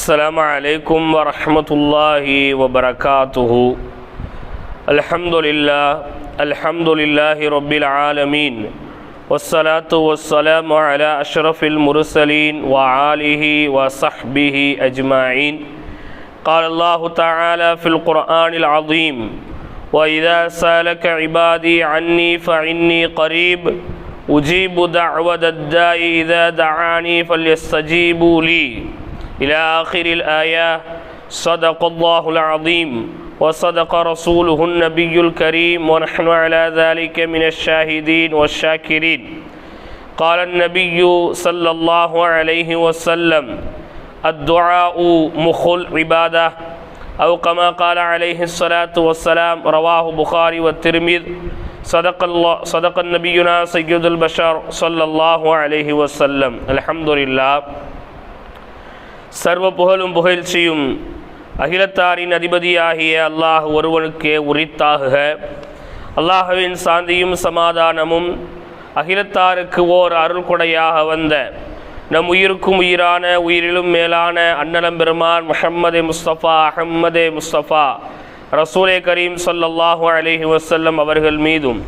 السلام عليكم ورحمة الله وبركاته. الحمد لله الحمد لله رب العالمين. والصلاة والسلام على أشرف المرسلين وعاله وصحبه أجمعين. قال الله تعالى في القرآن العظيم وإذا سألك عبادي عني فإني قريب أجيب دعوة الداء إذا دعاني فليستجيبوا لي. إلى آخر الآية. صدق الله العظيم وصدق رسوله النبي الكريم ونحن على ذلك من الشاهدين والشاكرين. قال النبي صلى الله عليه وسلم الدعاء مخ العبادة. أو كما قال عليه الصلاة والسلام رواه بخاري والترمذي صدق الله صدق النبينا سيد البشر صلى الله عليه وسلم. الحمد لله. சர்வ புகழும் புகழ்ச்சியும் அகிலத்தாரின் அதிபதியாகிய அல்லாஹ் ஒருவனுக்கே உரித்தாகுக. அல்லாஹுவின் சாந்தியும் சமாதானமும் அகிலத்தாருக்கு ஓர் அருள் கொடையாக வந்த நம் உயிருக்கும் உயிரான உயிரிலும் மேலான அன்னலம் பெருமான் முஹம்மதே முஸ்தபா அஹம்மதே முஸ்தபா ரசூலே கரீம் சொல்லல்லாஹு அலைஹி வசல்லம் அவர்கள் மீதும்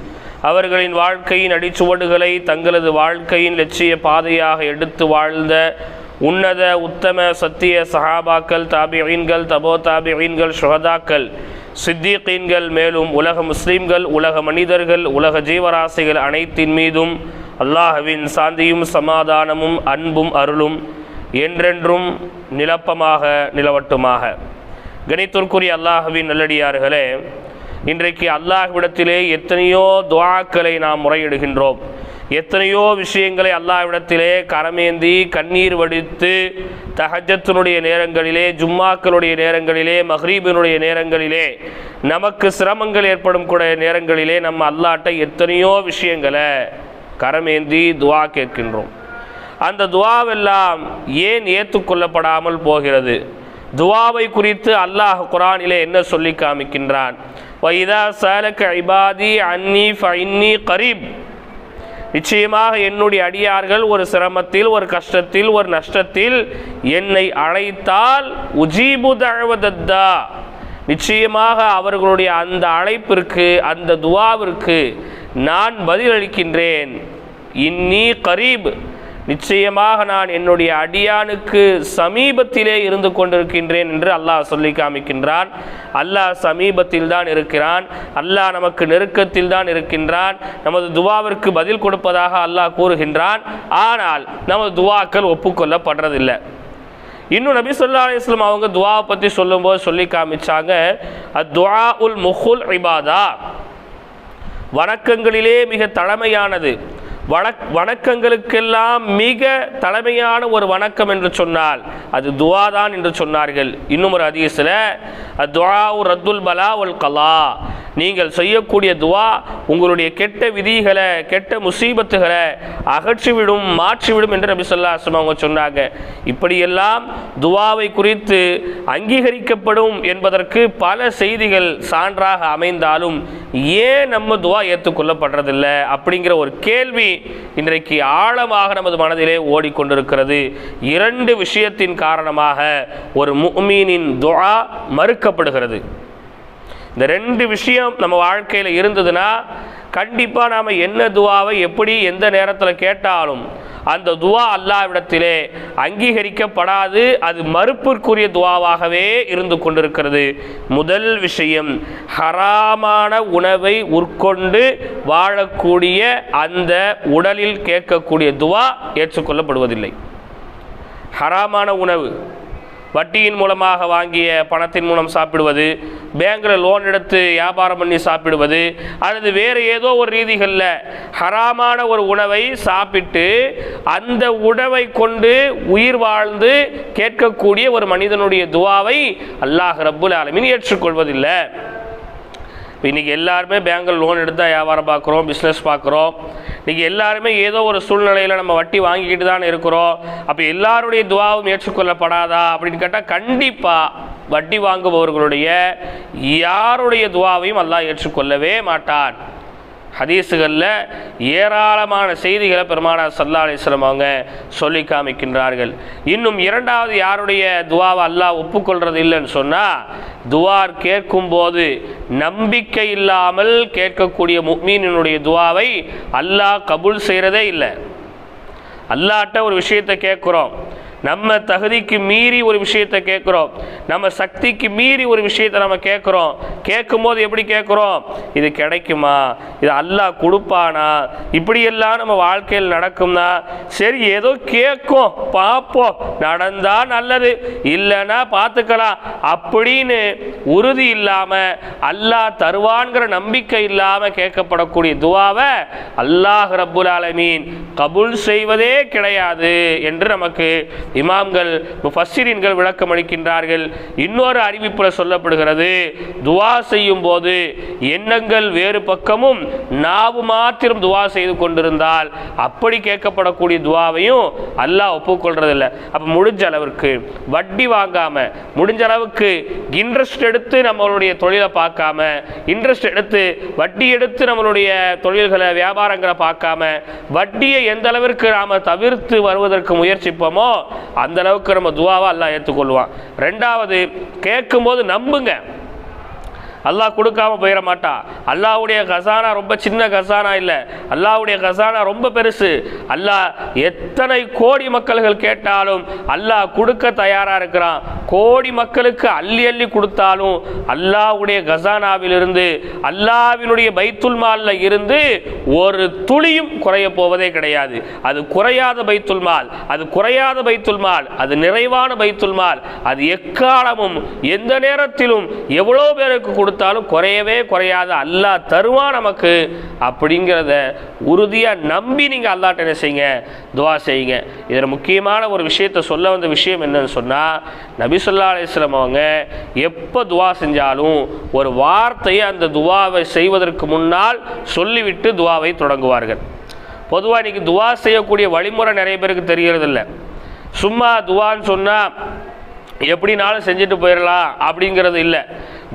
அவர்களின் வாழ்க்கையின் அடிச்சுவடுகளை தங்களது வாழ்க்கையின் லட்சிய பாதையாக எடுத்து வாழ்ந்த உன்னத உத்தம சத்திய சஹாபாக்கள் தாபியீன்கள் தபோ தாபியீன்கள் சுகதாக்கள் சித்திகீன்கள் மேலும் உலக முஸ்லீம்கள் உலக மனிதர்கள் உலக ஜீவராசிகள் அனைத்தின் மீதும் அல்லாஹுவின் சாந்தியும் சமாதானமும் அன்பும் அருளும் என்றென்றும் நிலப்பமாக நிலவட்டுமாக. கணித்திற்குரிய அல்லாஹுவின் நல்லடியார்களே இன்றைக்கு அல்லாஹ்விடத்திலே எத்தனையோ துவாக்களை நாம் முறையிடுகின்றோம். எத்தனையோ விஷயங்களை அல்லாவிடத்திலே கரமேந்தி கண்ணீர் வடித்து தஹஜத்தினுடைய நேரங்களிலே ஜும்மாக்களுடைய நேரங்களிலே மஹ்ரீபினுடைய நேரங்களிலே நமக்கு சிரமங்கள் ஏற்படும் கூட நேரங்களிலே நம்ம அல்லாட்ட எத்தனையோ விஷயங்களை கரமேந்தி துவா கேட்கின்றோம். அந்த துவாவெல்லாம் ஏன் ஏற்றுக்கொள்ளப்படாமல் போகிறது? துவாவை குறித்து அல்லாஹ் குரானிலே என்ன சொல்லி காமிக்கின்றான்? வைதா சாலக்க ஐபாதி அன்னி ஃபைன்னி கரீப் நிச்சயமாக என்னுடைய அடியார்கள் ஒரு சிரமத்தில் ஒரு கஷ்டத்தில் ஒரு நஷ்டத்தில் என்னை அழைத்தால் உஜீபு தழுவதத்தா நிச்சயமாக அவர்களுடைய அந்த அழைப்பிற்கு அந்த துவாவிற்கு நான் பதிலளிக்கின்றேன். இன்னி கரீப். நிச்சயமாக நான் என்னுடைய அடியானுக்கு சமீபத்திலே இருந்து கொண்டிருக்கின்றேன் என்று அல்லாஹ் சொல்லி காமிக்கின்றான். அல்லாஹ் சமீபத்தில் தான் இருக்கிறான். அல்லாஹ் நமக்கு நெருக்கத்தில் தான் இருக்கின்றான். நமது துவாவிற்கு பதில் கொடுப்பதாக அல்லாஹ் கூறுகின்றான். ஆனால் நமது துவாக்கள் ஒப்புக்கொள்ளப்படுறதில்லை. இன்னும் நபி சொல்லா அலிஸ்லாம் அவங்க துவாவை பற்றி சொல்லும்போது சொல்லி காமிச்சாங்க. துவா உல் முஹுல் இபாதா. வணக்கங்களிலே மிக தலைமையானது. வணக் வணக்கங்களுக்கெல்லாம் மிக தலைமையான ஒரு வணக்கம் என்று சொன்னால் அது துவா தான் என்று சொன்னார்கள். இன்னும் ஒரு அதிகத்தில் துவா ரத்துல் பலா உல் கலா. நீங்கள் செய்யக்கூடிய துவா உங்களுடைய கெட்ட விதிகளை கெட்ட முசீபத்துகளை அகற்றிவிடும் மாற்றிவிடும் என்று நபி சொல்லா அவங்க சொன்னாங்க. இப்படியெல்லாம் துவாவை குறித்து அங்கீகரிக்கப்படும் என்பதற்கு பல செய்திகள் சான்றாக அமைந்தாலும் ஏன் நம்ம துவா ஏற்றுக்கொள்ளப்படுறதில்லை அப்படிங்கிற ஒரு கேள்வி இன்றைக்கு ஆழமாக நமது மனதிலே ஓடிக்கொண்டிருக்கிறது. இரண்டு விஷயத்தின் காரணமாக ஒரு முமீனின் துவா மறுக்கப்படுகிறது. இந்த ரெண்டு விஷயம் நம்ம வாழ்க்கையில் இருந்ததுன்னா கண்டிப்பாக நாம் என்ன துவாவை எப்படி எந்த நேரத்தில் கேட்டாலும் அந்த துவா அல்லாவிடத்திலே அங்கீகரிக்கப்படாது அது மறுப்பிற்குரிய துவாவாகவே இருந்து கொண்டிருக்கிறது. முதல் விஷயம் ஹராமான உணவை உட்கொண்டு வாழக்கூடிய அந்த உடலில் கேட்கக்கூடிய துவா ஏற்றுக்கொள்ளப்படுவதில்லை. ஹராமான உணவு. வட்டியின் மூலமாக வாங்கிய பணத்தின் மூலம் சாப்பிடுவது பேங்கில் லோன் எடுத்து வியாபாரம் பண்ணி சாப்பிடுவது அல்லது வேறு ஏதோ ஒரு ரீதிகளில் ஹராமான ஒரு உணவை சாப்பிட்டு அந்த உணவை கொண்டு உயிர் வாழ்ந்து கேட்கக்கூடிய ஒரு மனிதனுடைய துவாவை அல்லாஹ் ரப்புல் ஆலமின் ஏற்றுக்கொள்வதில்லை. இன்றைக்கி எல்லாருமே பேங்கில் லோன் எடுத்தால் வியாபாரம் பார்க்குறோம் பிஸ்னஸ் பார்க்குறோம். இன்றைக்கி எல்லாருமே ஏதோ ஒரு சூழ்நிலையில் நம்ம வட்டி வாங்கிக்கிட்டு தான் இருக்கிறோம். அப்போ எல்லாருடைய துவாவும் ஏற்றுக்கொள்ளப்படாதா? அப்படின்னு கேட்டால் கண்டிப்பாக வட்டி வாங்குபவர்களுடைய யாருடைய துவாவையும் அல்லாஹ் ஏற்றுக்கொள்ளவே மாட்டான். ஹதீஸுகளில் ஏராளமான செய்திகளை பெருமானார் சல்லா அலிஸ்லம் அவங்க சொல்லி காமிக்கின்றார்கள். இன்னும் இரண்டாவது யாருடைய துவாவை அல்லாஹ் ஒப்புக்கொள்றது இல்லைன்னு சொன்னால் துவார் கேட்கும்போது நம்பிக்கை இல்லாமல் கேட்கக்கூடிய முக்மீனினுடைய துவாவை அல்லாஹ் கபூல் செய்கிறதே இல்லை. அல்லாட்ட ஒரு விஷயத்தை கேட்குறோம். நம்ம தகுதிக்கு மீறி ஒரு விஷயத்தை கேட்குறோம். நம்ம சக்திக்கு மீறி ஒரு விஷயத்தை நம்ம கேட்குறோம். கேட்கும்போது எப்படி கேட்குறோம்? இது கிடைக்குமா? இது அல்லாஹ் கொடுப்பானா? இப்படியெல்லாம் நம்ம வாழ்க்கையில் நடக்கும்னா சரி ஏதோ கேட்கும் பார்ப்போம். நடந்தால் நல்லது இல்லைன்னா பார்த்துக்கலாம். அப்படின்னு உறுதி இல்லாமல் அல்லாஹ் தருவான்கிற நம்பிக்கை இல்லாமல் கேட்கப்படக்கூடிய துவாவை அல்லாஹ் ரபுல் ஆலமீன் கபுல் செய்வதே கிடையாது என்று நமக்கு இமாம்கள் முஃபஸ்ஸிரீன்கள் விளக்கம் அளிக்கின்றார்கள். இன்னொரு அறிவிப்பில் சொல்லப்படுகிறது துவா செய்யும் போது எண்ணங்கள் வேறு பக்கமும் நாவு மாத்திரம் துவா செய்து கொண்டிருந்தால் அப்படி கேட்கப்படக்கூடிய துவாவையும் அல்லாஹ் ஒப்புக்கொள்றதில்லை. அப்போ முடிஞ்ச அளவிற்கு வட்டி வாங்காம முடிஞ்ச அளவுக்கு இன்ட்ரெஸ்ட் எடுத்து நம்மளுடைய தொழிலை பார்க்காம இன்ட்ரெஸ்ட் எடுத்து வட்டி எடுத்து நம்மளுடைய தொழில்களை வியாபாரங்களை பார்க்காம வட்டியை எந்த அளவிற்கு நாம் தவிர்த்து வருவதற்கு முயற்சிப்போமோ அந்த அளவுக்கு நம்ம துவாவாக எல்லாம் ஏற்றுக்கொள்வான் ரெண்டாவது கேட்கும்போது நம்புங்க. அல்லாஹ் கொடுக்காம போயிட மாட்டான் அல்லாஹ்வுடைய கசானா ரொம்ப சின்ன கசானா இல்லை. அல்லாஹ்வுடைய கசானா ரொம்ப பெருசு. அல்லாஹ் எத்தனை கோடி மக்கள்கள் கேட்டாலும் அல்லாஹ் கொடுக்க தயாரா இருக்கிறான். கோடி மக்களுக்கு அள்ளி அள்ளி கொடுத்தாலும் அல்லாஹ்வுடைய கசானாவிலிருந்து அல்லாவினுடைய பைத்துல் மால்ல இருந்து ஒரு துளியும் குறைய போவதே கிடையாது. அது குறையாத பைத்துல் மால். அது குறையாத பைத்துல் மால். அது நிறைவான பைத்துல் மால். அது எக்காலமும் எந்த நேரத்திலும் எவ்வளோ பேருக்கு கொடுத்தாலும் குறையவே குறையாத. அல்லாஹ் தருவான் நமக்கு அப்படிங்கிறத உறுதியாக நம்பி நீங்கள் அல்லாட்ட என்ன செய்யுங்க? துவா செய்யுங்க. இதில் முக்கியமான ஒரு விஷயத்தை சொல்ல வந்த விஷயம் என்னன்னு சொன்னால் நபிசுல்லா அலிஸ்லாம் அவங்க எப்போ துவா செஞ்சாலும் ஒரு வார்த்தையை அந்த துவாவை செய்வதற்கு முன்னால் சொல்லிவிட்டு துவாவை தொடங்குவார்கள். பொதுவாக இன்னைக்கு துவா செய்யக்கூடிய வழிமுறை நிறைய பேருக்கு தெரிகிறதில்ல சும்மா துவான்னு சொன்னால் எப்படினாலும் செஞ்சுட்டு போயிடலாம் அப்படிங்கிறது இல்லை.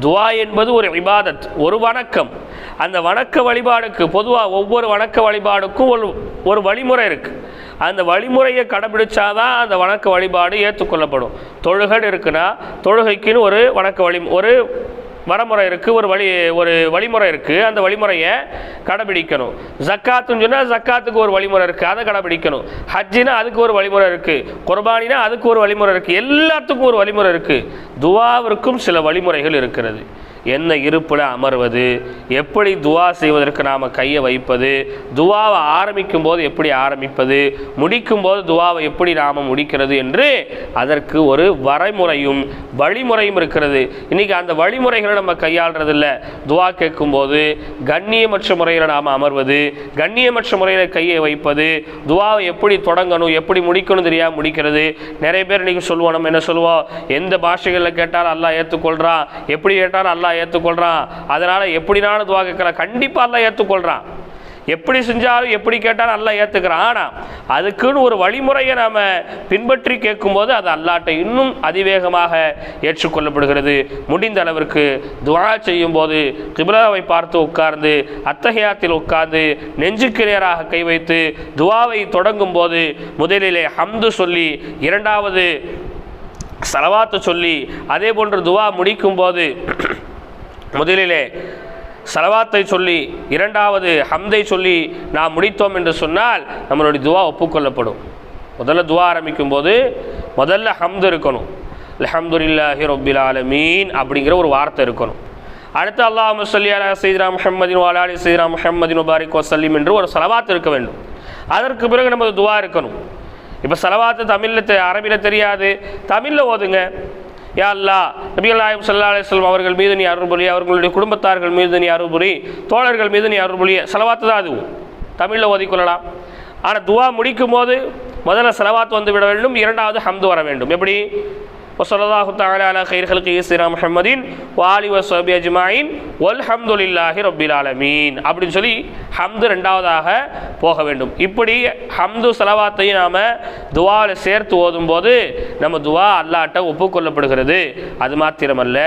துவா என்பது ஒரு இபாதத் ஒரு வணக்கம். அந்த வணக்க வழிபாடுக்கு பொதுவாக ஒவ்வொரு வணக்க வழிபாடுக்கும் ஒரு ஒரு வழிமுறை இருக்குது அந்த வழிமுறையை கடைபிடிச்சாதான் அந்த வணக்க வழிபாடு ஏற்றுக்கொள்ளப்படும். தொழுகை இருக்குன்னா தொழுகைக்குன்னு ஒரு வணக்க வழி ஒரு வரமுறை இருக்குது ஒரு வழி ஒரு வழிமுறை இருக்குது அந்த வழிமுறையை கடைபிடிக்கணும். ஜக்காத்துன்னு சொன்னால் ஜக்காத்துக்கு ஒரு வழிமுறை இருக்குது அதை கடைபிடிக்கணும். ஹஜ்ஜினா அதுக்கு ஒரு வழிமுறை இருக்குது குர்பானினா அதுக்கு ஒரு வழிமுறை இருக்குது எல்லாத்துக்கும் ஒரு வழிமுறை இருக்குது துவாவிற்கும் சில வழிமுறைகள் இருக்கிறது. என்ன இருப்பில் அமர்வது? எப்படி துவா செய்வதற்கு நாம் கையை வைப்பது? துவாவை ஆரம்பிக்கும் போது எப்படி ஆரம்பிப்பது? முடிக்கும் போது துவாவை எப்படி நாம் முடிக்கிறது என்று அதற்கு ஒரு வரைமுறையும் வழிமுறையும் இருக்கிறது. இன்றைக்கி அந்த வழிமுறைகளை நம்ம கையாளுறதில்ல. துவா கேட்கும்போது கண்ணியமற்ற முறையில் நாம் அமர்வது கண்ணியமற்ற முறையில் கையை வைப்பது துவாவை எப்படி தொடங்கணும் எப்படி முடிக்கணும் தெரியாமல் முடிக்கிறது. நிறைய பேர் இன்றைக்கி சொல்லுவோம் நம்ம என்ன சொல்லுவோம்? எந்த பாஷைகளில் கேட்டாலும் அல்லாஹ் ஏற்றுக்கொள்கிறான் எப்படி கேட்டாலும் அல்லாஹ் ஏற்றுக்கொள்கிறான் அதனால் எப்படினாலும் துவா கேட்கலாம் கண்டிப்பாக அல்ல ஏற்றுக்கொள்கிறான் எப்படி செஞ்சாலும் எப்படி கேட்டாலும் நல்லா ஏற்றுக்கிறான் ஆனால் அதுக்குன்னு ஒரு வழிமுறையை நாம் பின்பற்றி கேட்கும்போது அது அல்லாட்டை இன்னும் அதிவேகமாக ஏற்றுக்கொள்ளப்படுகிறது. முடிந்த அளவிற்கு துவா செய்யும் போது கிபிலாவை பார்த்து உட்கார்ந்து அத்தகையாத்தில் உட்கார்ந்து நெஞ்சுக்கு நேராக கை வைத்து துவாவை தொடங்கும் போது முதலிலே ஹம்து சொல்லி இரண்டாவது சலவாத்து சொல்லி அதே போன்று துவா முடிக்கும் போது முதலிலே சலவாத்தை சொல்லி இரண்டாவது ஹம்தை சொல்லி நாம் முடித்தோம் என்று சொன்னால் நம்மளுடைய துவா ஒப்புக்கொள்ளப்படும். முதல்ல துவா ஆரம்பிக்கும் போது முதல்ல ஹம்து இருக்கணும். அல்ஹம்துலில்லாஹி ரொப்பில் ஆலமீன் அப்படிங்கிற ஒரு வார்த்தை இருக்கணும். அடுத்து அல்லாஹ் சொல்லி அலா சீதரா முஹம்மதின் வாலாலி சீதரா முஹம்மதின் முபாரிக் வசல்லிம் என்று ஒரு சலவாத்து இருக்க வேண்டும். அதற்கு பிறகு நமது துவா இருக்கணும். இப்போ சலவாத்து தமிழில் அரபியில் தெரியாது. தமிழில் ஓதுங்க. யா அல்லா நபிகள் நாயம் சல்லா அலிஸ்லாம் அவர்கள் மீது நீ அருள்புரி அவர்களுடைய குடும்பத்தார்கள் மீது நீ அருள்புரி தோழர்கள் மீது நீ அருள்புரி செலவாத்து தான் அதுவும் தமிழில் ஓதிக்கொள்ளலாம் ஆனால் துவா முடிக்கும் போது முதல்ல செலவாத்து வந்து விட வேண்டும் இரண்டாவது ஹம்து வர வேண்டும். எப்படி? வசல்லாஹு தாலா அலா கைர் ஹல்கி சீரா முஹம்மதின் வாலி வசபி அஜ்மாயின் வல்ஹம்துலில்லாஹி ரப்பில் ஆலமீன் அப்படின்னு சொல்லி ஹம்து ரெண்டாவதாக போக வேண்டும். இப்படி ஹம்து சலவாத்தையும் நாம் துவாவில் சேர்த்து ஓதும்போது நம்ம துவா அல்லாட்ட ஒப்புக்கொள்ளப்படுகிறது. அது மாத்திரமல்ல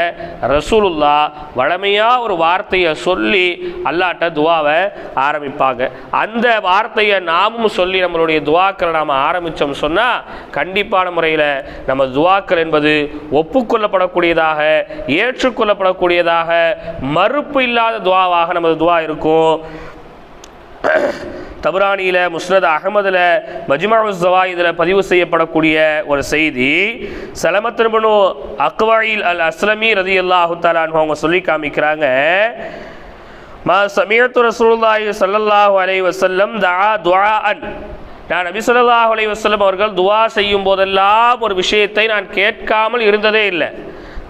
ரசூலுல்லா வழமையாக ஒரு வார்த்தையை சொல்லி அல்லாட்ட துவாவை ஆரம்பிப்பாங்க. அந்த வார்த்தையை நாமும் சொல்லி நம்மளுடைய துவாக்களை நாம் ஆரம்பித்தோம் சொன்னால் கண்டிப்பான முறையில் நம்ம துவாக்கள் என்பது ஒப்புக்கொள்ளப்படக்கூடியதாக ஏற்றுக்கொள்ளப்படக்கூடியதாக மறுப்பு இல்லாத துவாவாக நமது துவா இருக்கும். தபுரானியில் முஸ்னத் அகமதில் மஜ்மாவுஸ் இதில் பதிவு செய்யப்படக்கூடிய ஒரு செய்தி சலமத்தின்பனு அக்வாயில் அல் அஸ்லமி ரதி அல்லாஹு தாலான்னு அவங்க சொல்லி காமிக்கிறாங்க. மா சமீயத்து ரசூலுல்லாஹி அலை வசல்லம் தா துவா அன் நான் நபி ஸல்லல்லாஹு அலைஹி அவர்கள் துவா செய்யும் போதெல்லாம் ஒரு விஷயத்தை நான் கேட்காமல் இருந்ததே இல்லை.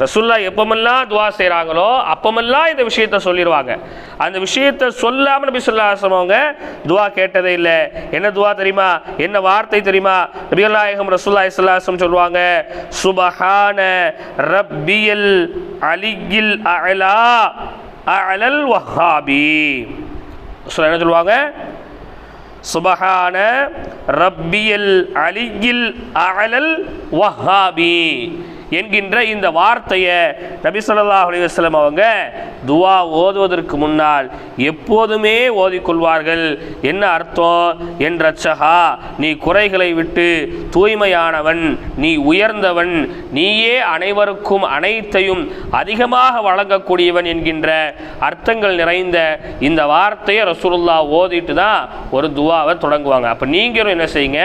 ரசுல்லா எப்பமெல்லாம் துவா செய்கிறாங்களோ அப்பமெல்லாம் இந்த விஷயத்த சொல்லிடுவாங்க அந்த விஷயத்த சொல்லாமல் நபி சொல்லா அவங்க துவா கேட்டதே இல்லை. என்ன துவா தெரியுமா? என்ன வார்த்தை தெரியுமா? நபிகள்நாயகம் ரசுல்லா இஸ்லாசம் சொல்லுவாங்க சுபஹான ரப்பியல் அலிகில் அலா அலல் வஹாபி என்ன சொல்லுவாங்க? சுபஹான ரப்பியல் அலிகில் அலல் வஹாபி என்கின்ற இந்த வார்த்தையை நபி சொல்லா அலைஹி அவங்க துவா ஓதுவதற்கு முன்னால் எப்போதுமே ஓதிக்கொள்வார்கள். என்ன அர்த்தம்? என் ரச்சகா நீ குறைகளை விட்டு தூய்மையானவன் நீ உயர்ந்தவன் நீயே அனைவருக்கும் அனைத்தையும் அதிகமாக வழங்கக்கூடியவன் என்கின்ற அர்த்தங்கள் நிறைந்த இந்த வார்த்தையை ரசூலுல்லா ஓதிட்டு தான் ஒரு துவாவை தொடங்குவாங்க. அப்போ நீங்களும் என்ன செய்யுங்க?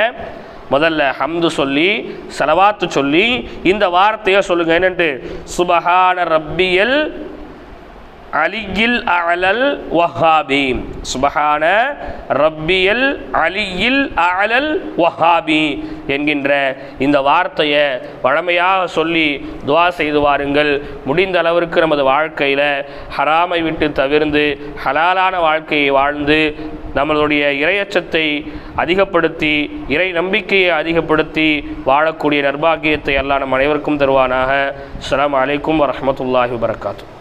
முதல்ல ஹம்து சொல்லி சலவாத்து சொல்லி இந்த வார்த்தையை சொல்லுங்க. என்னன்ட்டு? சுபஹான ரப்பியல் அலியில் அலல் வஹாபி சுபஹான ரப்பியல் அலியில் அலல் வஹாபி என்கின்ற இந்த வார்த்தையை வழமையாக சொல்லி துவா செய்து வாருங்கள். முடிந்த அளவிற்கு நமது வாழ்க்கையில் ஹராமை விட்டு தவிர்ந்து ஹலாலான வாழ்க்கையை வாழ்ந்து நம்மளுடைய இரையச்சத்தை அதிகப்படுத்தி இறை நம்பிக்கையை அதிகப்படுத்தி வாழக்கூடிய நர்பாகியத்தை எல்லாம் நம் அனைவருக்கும் தருவானாக. அஸ்ஸலாமு அலைக்கும் வரமத்துல்லாஹி வபரகாத்து.